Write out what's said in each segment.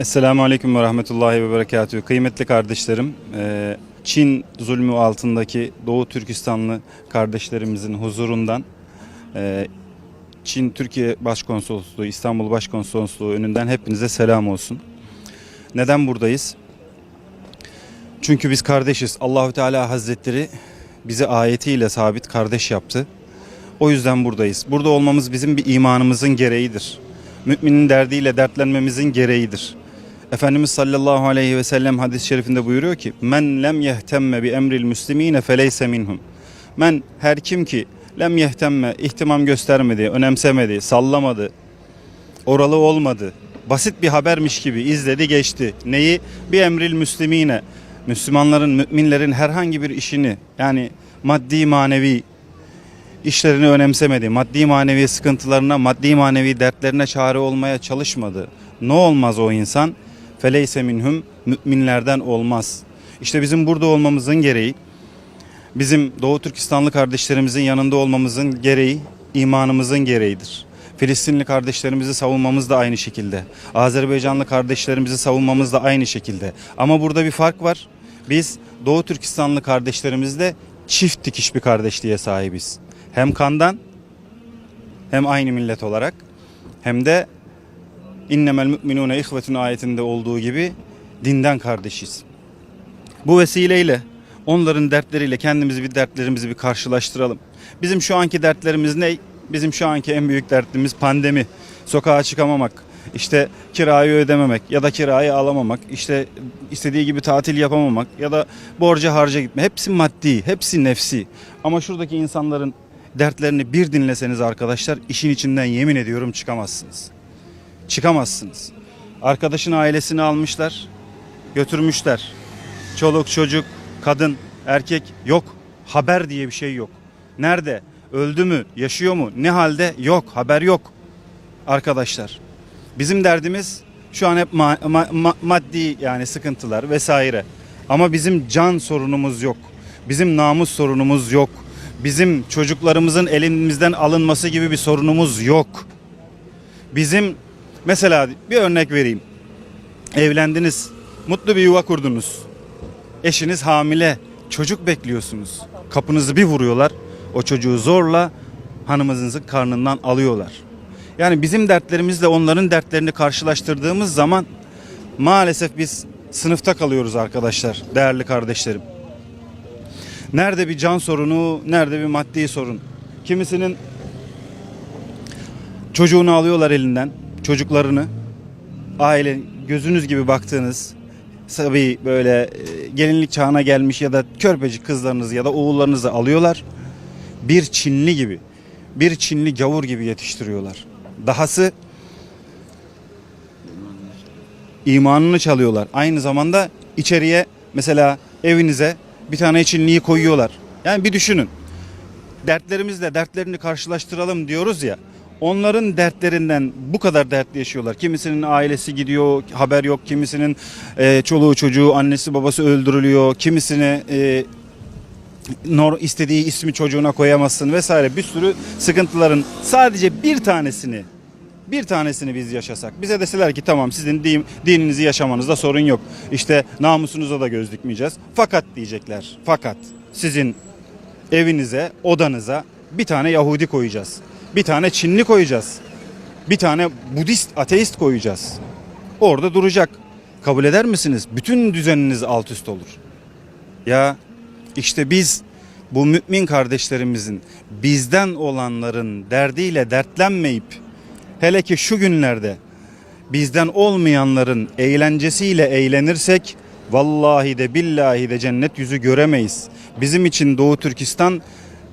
Esselamu Aleyküm ve Rahmetullahi ve Berekatühü. Kıymetli kardeşlerim, e, Çin zulmü altındaki Doğu Türkistanlı kardeşlerimizin huzurundan e, Çin Türkiye Başkonsolosluğu, İstanbul Başkonsolosluğu önünden hepinize selam olsun. Neden buradayız? Çünkü biz kardeşiz. Allahü Teala Hazretleri bizi ayetiyle sabit kardeş yaptı. O yüzden buradayız. Burada olmamız bizim bir imanımızın gereğidir. Müminin derdiyle dertlenmemizin gereğidir. Efendimiz sallallahu aleyhi ve sellem hadis-i şerifinde buyuruyor ki men lem yehtemme bi emril müslimine feleyse minhum. Men her kim ki lem yehtemme ihtimam göstermedi, önemsemedi, sallamadı, oralı olmadı. Basit bir habermiş gibi izledi geçti. Neyi? Bir emril müslimine. Müslümanların, müminlerin herhangi bir işini yani maddi manevi işlerini önemsemedi. Maddi manevi sıkıntılarına, maddi manevi dertlerine çare olmaya çalışmadı. Ne olmaz o insan? Feleyse minhum müminlerden olmaz. İşte bizim burada olmamızın gereği, bizim Doğu Türkistanlı kardeşlerimizin yanında olmamızın gereği, imanımızın gereğidir. Filistinli kardeşlerimizi savunmamız da aynı şekilde. Azerbaycanlı kardeşlerimizi savunmamız da aynı şekilde. Ama burada bir fark var. Biz Doğu Türkistanlı kardeşlerimizle çift dikiş bir kardeşliğe sahibiz. Hem kandan hem aynı millet olarak hem de innemel müminune ihvetun ayetinde olduğu gibi dinden kardeşiz. Bu vesileyle onların dertleriyle kendimizi bir dertlerimizi bir karşılaştıralım. Bizim şu anki dertlerimiz ne? Bizim şu anki en büyük dertimiz pandemi. Sokağa çıkamamak, işte kirayı ödememek ya da kirayı alamamak, işte istediği gibi tatil yapamamak ya da borca harca gitme. Hepsi maddi, hepsi nefsi. Ama şuradaki insanların dertlerini bir dinleseniz arkadaşlar işin içinden yemin ediyorum çıkamazsınız. Çıkamazsınız. Arkadaşın ailesini almışlar, götürmüşler. Çoluk, çocuk, kadın, erkek yok. Haber diye bir şey yok. Nerede? Öldü mü? Yaşıyor mu? Ne halde? Yok. Haber yok. Arkadaşlar. Bizim derdimiz şu an hep ma- ma- ma- maddi yani sıkıntılar vesaire. Ama bizim can sorunumuz yok. Bizim namus sorunumuz yok. Bizim çocuklarımızın elimizden alınması gibi bir sorunumuz yok. Bizim mesela bir örnek vereyim. Evlendiniz, mutlu bir yuva kurdunuz. Eşiniz hamile, çocuk bekliyorsunuz. Kapınızı bir vuruyorlar. O çocuğu zorla hanımınızın karnından alıyorlar. Yani bizim dertlerimizle onların dertlerini karşılaştırdığımız zaman maalesef biz sınıfta kalıyoruz arkadaşlar, değerli kardeşlerim. Nerede bir can sorunu, nerede bir maddi sorun. Kimisinin çocuğunu alıyorlar elinden, çocuklarını. Aile gözünüz gibi baktığınız tabii böyle e, gelinlik çağına gelmiş ya da körpecik kızlarınızı ya da oğullarınızı alıyorlar. Bir Çinli gibi, bir Çinli gavur gibi yetiştiriyorlar. Dahası imanını çalıyorlar. Aynı zamanda içeriye mesela evinize bir tane Çinliyi koyuyorlar. Yani bir düşünün. Dertlerimizle dertlerini karşılaştıralım diyoruz ya. Onların dertlerinden bu kadar dertli yaşıyorlar. Kimisinin ailesi gidiyor, haber yok. Kimisinin e, çoluğu çocuğu, annesi babası öldürülüyor. Kimisine e, nor istediği ismi çocuğuna koyamazsın vesaire bir sürü sıkıntıların sadece bir tanesini bir tanesini biz yaşasak bize deseler ki tamam sizin din, dininizi yaşamanızda sorun yok. İşte namusunuza da göz dikmeyeceğiz. Fakat diyecekler. Fakat sizin evinize, odanıza bir tane Yahudi koyacağız. Bir tane Çinli koyacağız. Bir tane Budist, ateist koyacağız. Orada duracak. Kabul eder misiniz? Bütün düzeniniz alt üst olur. Ya işte biz bu mümin kardeşlerimizin bizden olanların derdiyle dertlenmeyip hele ki şu günlerde bizden olmayanların eğlencesiyle eğlenirsek vallahi de billahi de cennet yüzü göremeyiz. Bizim için Doğu Türkistan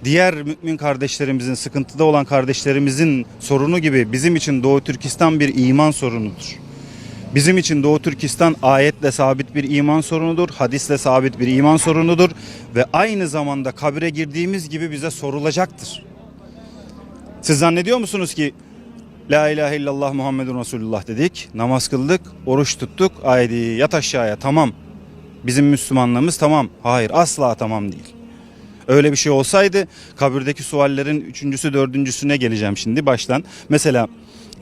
diğer mümin kardeşlerimizin sıkıntıda olan kardeşlerimizin sorunu gibi bizim için Doğu Türkistan bir iman sorunudur. Bizim için Doğu Türkistan ayetle sabit bir iman sorunudur, hadisle sabit bir iman sorunudur ve aynı zamanda kabire girdiğimiz gibi bize sorulacaktır. Siz zannediyor musunuz ki La ilahe illallah Muhammedun Resulullah dedik, namaz kıldık, oruç tuttuk, haydi yat aşağıya tamam. Bizim Müslümanlığımız tamam. Hayır asla tamam değil. Öyle bir şey olsaydı kabirdeki suallerin üçüncüsü dördüncüsüne geleceğim şimdi baştan. Mesela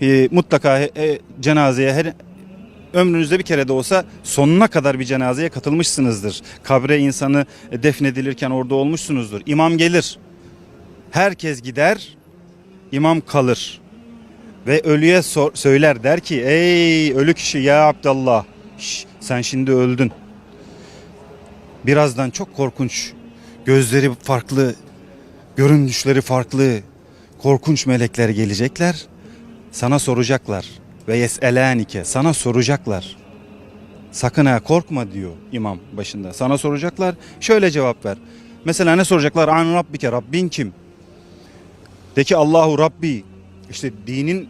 e, mutlaka e, cenazeye her ömrünüzde bir kere de olsa sonuna kadar bir cenazeye katılmışsınızdır. Kabre insanı e, defnedilirken orada olmuşsunuzdur. İmam gelir. Herkes gider. imam kalır. Ve ölüye sor- söyler der ki ey ölü kişi ya Abdallah şş, sen şimdi öldün. Birazdan çok korkunç gözleri farklı görünüşleri farklı korkunç melekler gelecekler. Sana soracaklar ve yeselenike sana soracaklar. Sakın ha korkma diyor imam başında. Sana soracaklar. Şöyle cevap ver. Mesela ne soracaklar? An Rabbike Rabbin kim? De ki Allahu Rabbi. İşte dinin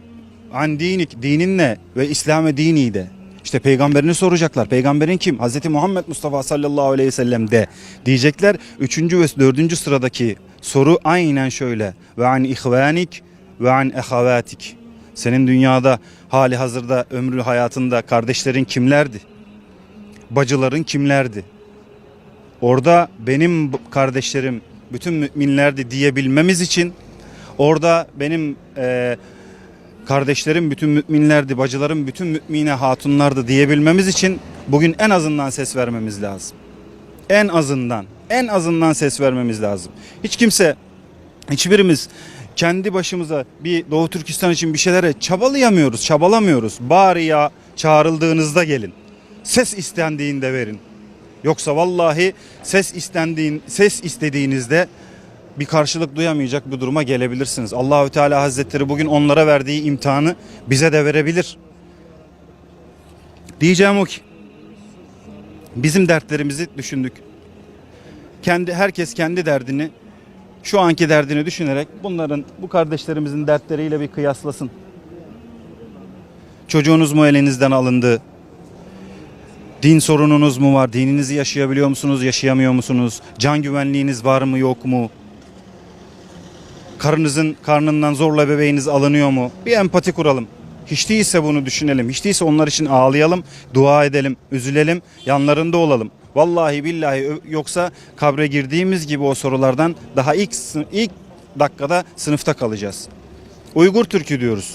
an dinik dinin ne ve İslam'e dini de. İşte peygamberini soracaklar. Peygamberin kim? Hazreti Muhammed Mustafa sallallahu aleyhi ve sellem de diyecekler. Üçüncü ve dördüncü sıradaki soru aynen şöyle. Ve an ihvanik ve an ehavatik. Senin dünyada hali hazırda ömrü hayatında kardeşlerin kimlerdi? Bacıların kimlerdi? Orada benim kardeşlerim bütün müminlerdi diyebilmemiz için orada benim eee kardeşlerim bütün müminlerdi, bacılarım bütün mümine hatunlardı diyebilmemiz için bugün en azından ses vermemiz lazım. En azından, en azından ses vermemiz lazım. Hiç kimse, hiçbirimiz kendi başımıza bir Doğu Türkistan için bir şeylere çabalayamıyoruz, çabalamıyoruz. Bari ya çağrıldığınızda gelin. Ses istendiğinde verin. Yoksa vallahi ses istendiğin, ses istediğinizde bir karşılık duyamayacak bir duruma gelebilirsiniz. Allahü Teala Hazretleri bugün onlara verdiği imtihanı bize de verebilir. Diyeceğim o ki bizim dertlerimizi düşündük. Kendi herkes kendi derdini şu anki derdini düşünerek bunların bu kardeşlerimizin dertleriyle bir kıyaslasın. Çocuğunuz mu elinizden alındı? Din sorununuz mu var? Dininizi yaşayabiliyor musunuz? Yaşayamıyor musunuz? Can güvenliğiniz var mı yok mu? Karınızın karnından zorla bebeğiniz alınıyor mu? Bir empati kuralım. Hiç değilse bunu düşünelim. Hiç değilse onlar için ağlayalım, dua edelim, üzülelim, yanlarında olalım. Vallahi billahi yoksa kabre girdiğimiz gibi o sorulardan daha ilk ilk dakikada sınıfta kalacağız. Uygur Türkü diyoruz.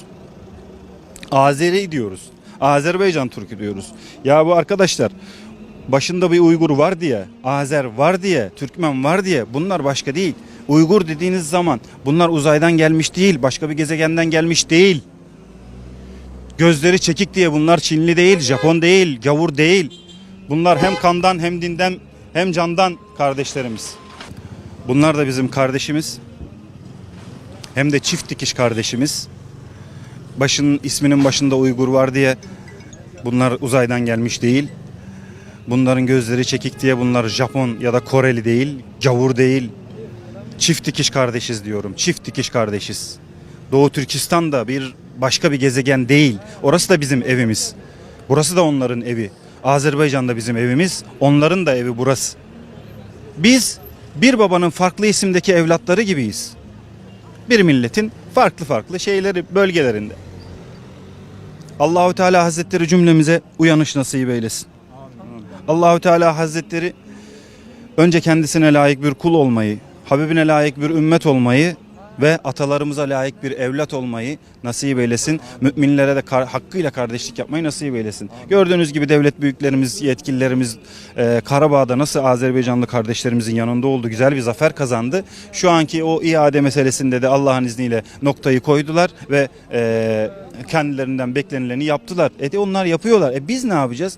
Azeri diyoruz. Azerbaycan Türkü diyoruz. Ya bu arkadaşlar başında bir Uygur var diye, Azer var diye, Türkmen var diye bunlar başka değil. Uygur dediğiniz zaman bunlar uzaydan gelmiş değil, başka bir gezegenden gelmiş değil. Gözleri çekik diye bunlar Çinli değil, Japon değil, gavur değil. Bunlar hem kandan hem dinden hem candan kardeşlerimiz. Bunlar da bizim kardeşimiz. Hem de çift dikiş kardeşimiz. Başının isminin başında Uygur var diye bunlar uzaydan gelmiş değil. Bunların gözleri çekik diye bunlar Japon ya da Koreli değil, gavur değil. Çift dikiş kardeşiz diyorum. Çift dikiş kardeşiz. Doğu Türkistan da bir başka bir gezegen değil. Orası da bizim evimiz. Burası da onların evi. Azerbaycan da bizim evimiz. Onların da evi burası. Biz bir babanın farklı isimdeki evlatları gibiyiz. Bir milletin farklı farklı şeyleri bölgelerinde. Allahü Teala Hazretleri cümlemize uyanış nasip eylesin. Allahü Teala Hazretleri önce kendisine layık bir kul olmayı, Habibine layık bir ümmet olmayı ve atalarımıza layık bir evlat olmayı nasip eylesin. Müminlere de kar- hakkıyla kardeşlik yapmayı nasip eylesin. Gördüğünüz gibi devlet büyüklerimiz, yetkililerimiz e, Karabağ'da nasıl Azerbaycanlı kardeşlerimizin yanında oldu, güzel bir zafer kazandı. Şu anki o iade meselesinde de Allah'ın izniyle noktayı koydular ve e, kendilerinden beklenileni yaptılar. E de onlar yapıyorlar. E biz ne yapacağız?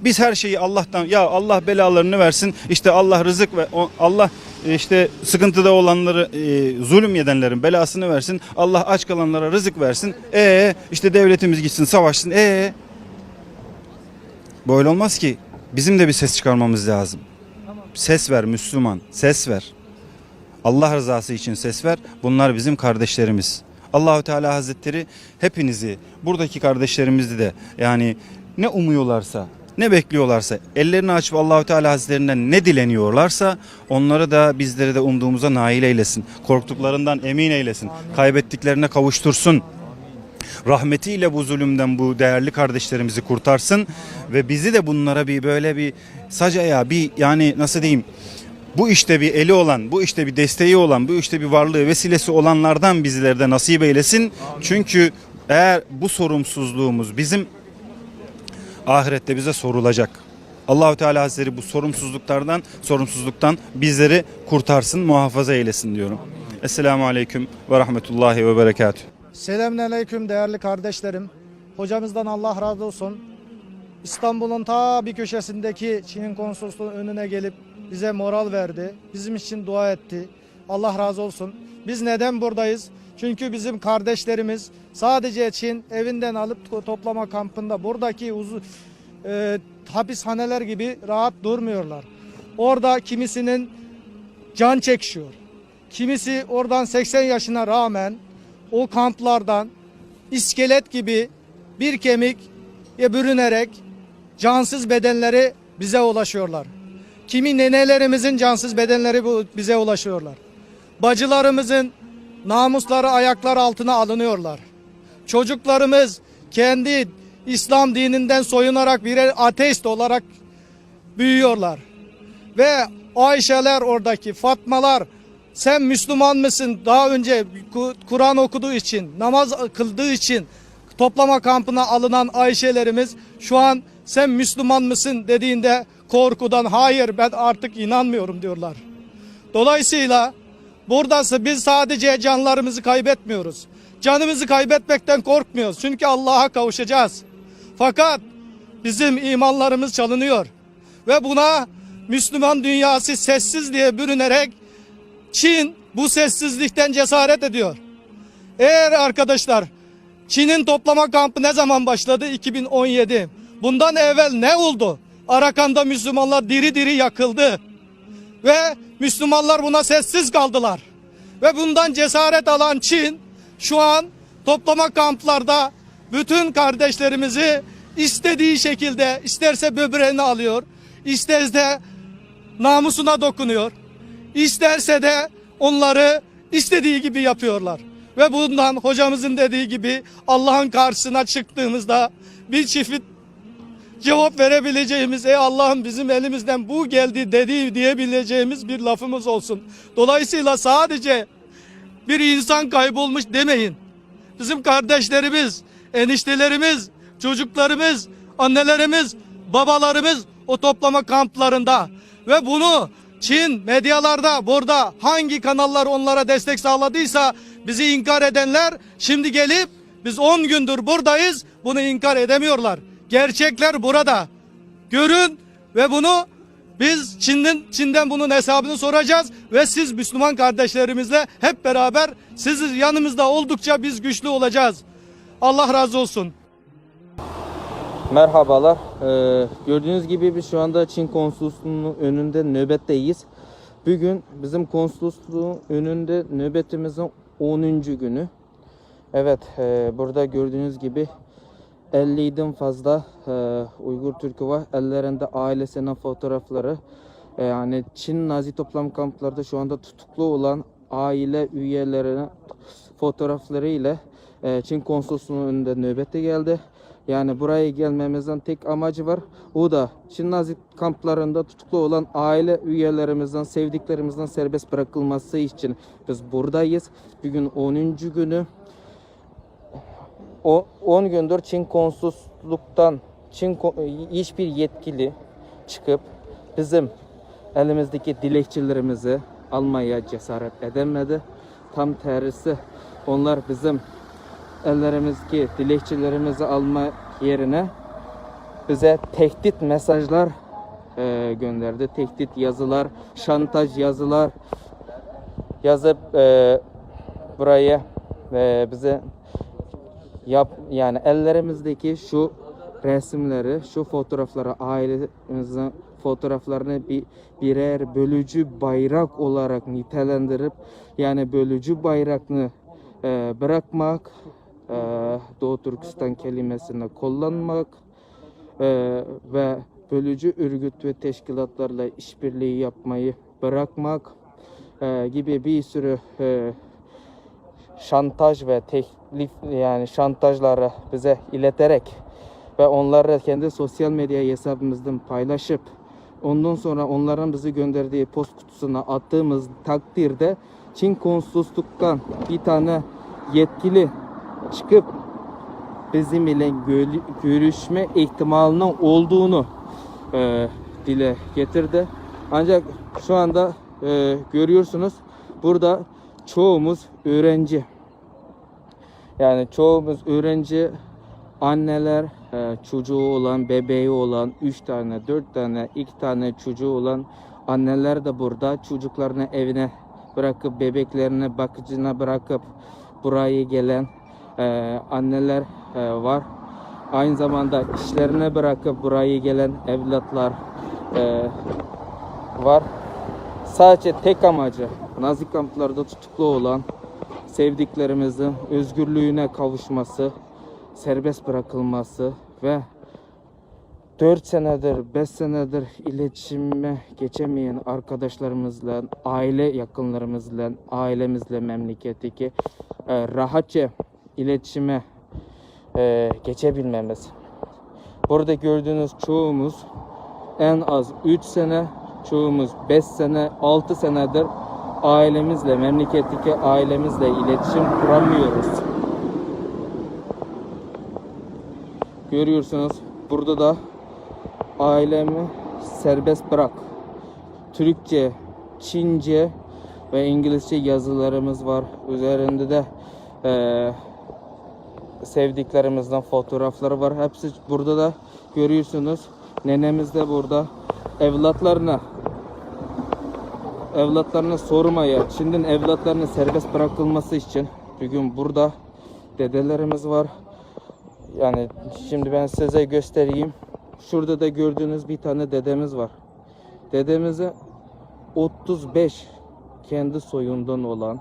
Biz her şeyi Allah'tan ya Allah belalarını versin. işte Allah rızık ve Allah işte sıkıntıda olanları e, zulüm edenlerin belasını versin. Allah aç kalanlara rızık versin. E işte devletimiz gitsin savaşsın. E böyle olmaz ki. Bizim de bir ses çıkarmamız lazım. Ses ver Müslüman. Ses ver. Allah rızası için ses ver. Bunlar bizim kardeşlerimiz. Allahü Teala Hazretleri hepinizi buradaki kardeşlerimizi de yani ne umuyorlarsa ne bekliyorlarsa ellerini açıp Allahü Teala Hazretlerinden ne dileniyorlarsa onları da bizleri de umduğumuza nail eylesin. Korktuklarından emin eylesin. Kaybettiklerine kavuştursun rahmetiyle bu zulümden bu değerli kardeşlerimizi kurtarsın ve bizi de bunlara bir böyle bir sacaya bir yani nasıl diyeyim bu işte bir eli olan, bu işte bir desteği olan, bu işte bir varlığı vesilesi olanlardan bizlere de nasip eylesin. Çünkü eğer bu sorumsuzluğumuz bizim ahirette bize sorulacak. Allahü Teala Hazretleri bu sorumsuzluklardan, sorumsuzluktan bizleri kurtarsın, muhafaza eylesin diyorum. Esselamu Aleyküm ve Rahmetullahi ve Berekatühü. Selamünaleyküm değerli kardeşlerim. Hocamızdan Allah razı olsun. İstanbul'un ta bir köşesindeki Çin'in konsolosluğunun önüne gelip bize moral verdi. Bizim için dua etti. Allah razı olsun. Biz neden buradayız? Çünkü bizim kardeşlerimiz sadece Çin evinden alıp to- toplama kampında buradaki uzun e, hapishaneler gibi rahat durmuyorlar. Orada kimisinin can çekişiyor. Kimisi oradan 80 yaşına rağmen o kamplardan iskelet gibi bir kemik bürünerek cansız bedenleri bize ulaşıyorlar. Kimi nenelerimizin cansız bedenleri bize ulaşıyorlar. Bacılarımızın namusları ayaklar altına alınıyorlar. Çocuklarımız kendi İslam dininden soyunarak birer ateist olarak büyüyorlar. Ve Ayşeler oradaki Fatmalar sen Müslüman mısın? Daha önce Ku- Kur'an okuduğu için, namaz kıldığı için toplama kampına alınan Ayşelerimiz şu an sen Müslüman mısın dediğinde korkudan hayır ben artık inanmıyorum diyorlar. Dolayısıyla buradası biz sadece canlarımızı kaybetmiyoruz. Canımızı kaybetmekten korkmuyoruz. Çünkü Allah'a kavuşacağız. Fakat bizim imanlarımız çalınıyor. Ve buna Müslüman dünyası sessiz diye bürünerek Çin bu sessizlikten cesaret ediyor. Eğer arkadaşlar Çin'in toplama kampı ne zaman başladı? 2017. Bundan evvel ne oldu? Arakan'da Müslümanlar diri diri yakıldı. Ve Müslümanlar buna sessiz kaldılar. Ve bundan cesaret alan Çin şu an toplama kamplarda bütün kardeşlerimizi istediği şekilde isterse böbreğini alıyor, isterse namusuna dokunuyor, isterse de onları istediği gibi yapıyorlar. Ve bundan hocamızın dediği gibi Allah'ın karşısına çıktığımızda bir çift cevap verebileceğimiz ey Allah'ım bizim elimizden bu geldi dedi diyebileceğimiz bir lafımız olsun. Dolayısıyla sadece bir insan kaybolmuş demeyin. Bizim kardeşlerimiz, eniştelerimiz, çocuklarımız, annelerimiz, babalarımız o toplama kamplarında ve bunu Çin medyalarda burada hangi kanallar onlara destek sağladıysa bizi inkar edenler şimdi gelip biz 10 gündür buradayız bunu inkar edemiyorlar. Gerçekler burada. Görün ve bunu biz Çin'den Çin'den bunun hesabını soracağız ve siz Müslüman kardeşlerimizle hep beraber siz yanımızda oldukça biz güçlü olacağız. Allah razı olsun. Merhabalar. Ee, gördüğünüz gibi biz şu anda Çin konsolosluğunun önünde nöbetteyiz. Bugün bizim konsolosluğun önünde nöbetimizin 10. günü. Evet, e, burada gördüğünüz gibi 50'den fazla e, Uygur Türk'ü var. Ellerinde ailesinin fotoğrafları. E, yani Çin Nazi toplam kamplarda şu anda tutuklu olan aile üyelerinin fotoğrafları ile e, Çin konsolosluğunun önünde nöbete geldi. Yani buraya gelmemizin tek amacı var. O da Çin Nazi kamplarında tutuklu olan aile üyelerimizden, sevdiklerimizden serbest bırakılması için biz buradayız. Bugün 10. günü. O 10 gündür Çin konsolosluktan Çin ko- hiçbir yetkili çıkıp bizim elimizdeki dilekçelerimizi almaya cesaret edemedi. Tam tersi onlar bizim ellerimizdeki dilekçelerimizi alma yerine bize tehdit mesajlar e, gönderdi. Tehdit yazılar, şantaj yazılar yazıp e, buraya e, bize yap yani ellerimizdeki şu resimleri, şu fotoğrafları ailemizin fotoğraflarını bir birer bölücü bayrak olarak nitelendirip yani bölücü bayrakını e, bırakmak, e, Doğu Türkistan kelimesini kullanmak e, ve bölücü örgüt ve teşkilatlarla işbirliği yapmayı bırakmak e, gibi bir sürü e, şantaj ve teklif yani şantajları bize ileterek ve onları kendi sosyal medya hesabımızdan paylaşıp ondan sonra onların bizi gönderdiği post kutusuna attığımız takdirde Çin konsolosluktan bir tane yetkili çıkıp bizim ile gö- görüşme ihtimalinin olduğunu e, dile getirdi. Ancak şu anda e, görüyorsunuz burada çoğumuz öğrenci. Yani çoğumuz öğrenci anneler e, çocuğu olan, bebeği olan, 3 tane, 4 tane, 2 tane çocuğu olan anneler de burada çocuklarını evine bırakıp bebeklerini bakıcına bırakıp buraya gelen e, anneler e, var. Aynı zamanda işlerine bırakıp buraya gelen evlatlar var. Sadece tek amacı Nazi kamplarda tutuklu olan sevdiklerimizin özgürlüğüne kavuşması, serbest bırakılması ve 4 senedir, 5 senedir iletişime geçemeyen arkadaşlarımızla, aile yakınlarımızla, ailemizle memleketteki e, rahatça iletişime e, geçebilmemiz. Burada gördüğünüz çoğumuz en az 3 sene, çoğumuz 5 sene, 6 senedir ailemizle, memleketteki ailemizle iletişim kuramıyoruz. Görüyorsunuz burada da ailemi serbest bırak. Türkçe, Çince ve İngilizce yazılarımız var. Üzerinde de eee, sevdiklerimizden fotoğrafları var. Hepsi burada da görüyorsunuz. Nenemiz de burada. Evlatlarına evlatlarına sormaya, Çin'den evlatlarının serbest bırakılması için bugün burada dedelerimiz var. Yani şimdi ben size göstereyim. Şurada da gördüğünüz bir tane dedemiz var. Dedemize 35 kendi soyundan olan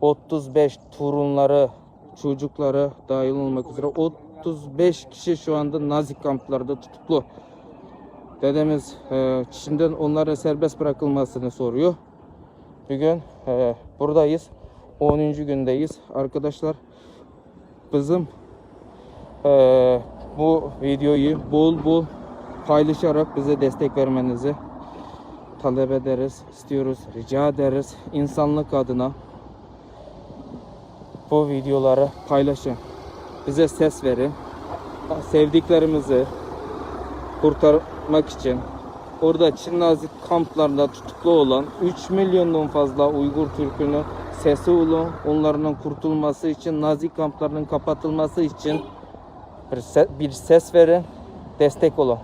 35 torunları, çocukları dahil olmak üzere 35 kişi şu anda Nazi kamplarda tutuklu. Dedemiz e, Çin'den onların serbest bırakılmasını soruyor. Bugün e, buradayız. 10. gündeyiz. Arkadaşlar bizim e, bu videoyu bol bol paylaşarak bize destek vermenizi talep ederiz, istiyoruz, rica ederiz. İnsanlık adına bu videoları paylaşın. Bize ses verin. Sevdiklerimizi kurtarmak için orada Çin Nazi kamplarında tutuklu olan 3 milyondan fazla Uygur Türk'ünün sesi olun. Onların kurtulması için Nazi kamplarının kapatılması için bir se- bir ses verin. Destek olun.